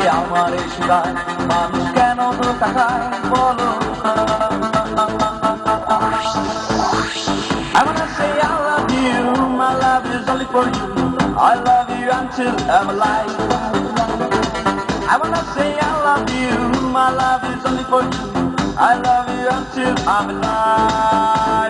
লোকে আমার এই সুদায় মানুষ কেন ধোকা খায় বলো না। I wanna say I love you, my love is only for you. I love you until I'm alive. I wanna say I love you, my love is only for you. I love you until I'm alive.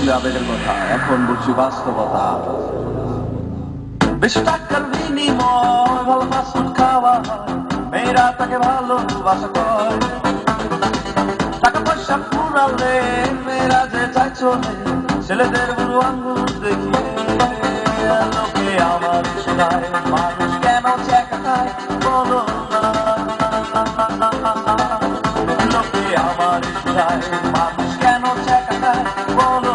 ছিল আবেগের কথা, এখন বলছি বাস্তবতা। বিনিময় খাওয়া মেয়েরা তাকে টাকা পয়সা পুরালে মেয়েরা যে চাই চলে, ছেলেদের বুড়ো আঙ্গুল দেখিয়ে লোকে আমার শোনায়, মানুষ কেন চেকা খায়, বলো লোকে আমার শোনায়, মানুষ কেন চেকা বলো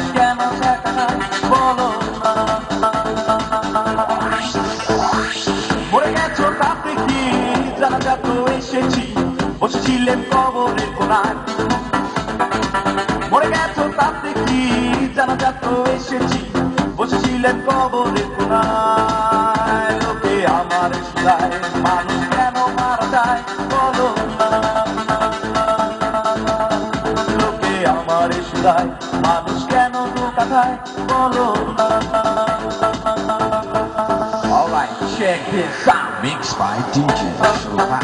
বসেছিলেন কবরের কোনায়। মরে গেছো তাতে কি জানা যাত? এসেছি। কবরের কোনায়। লোকে আমার সুদায় মানুষ কেন মারা যায় বলো লোকে আমার সুদায় মানুষ কেন ধোকা বলো না? Check this out. Mixed by DJ Shova,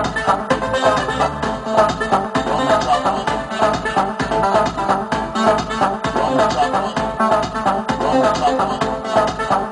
Thank you.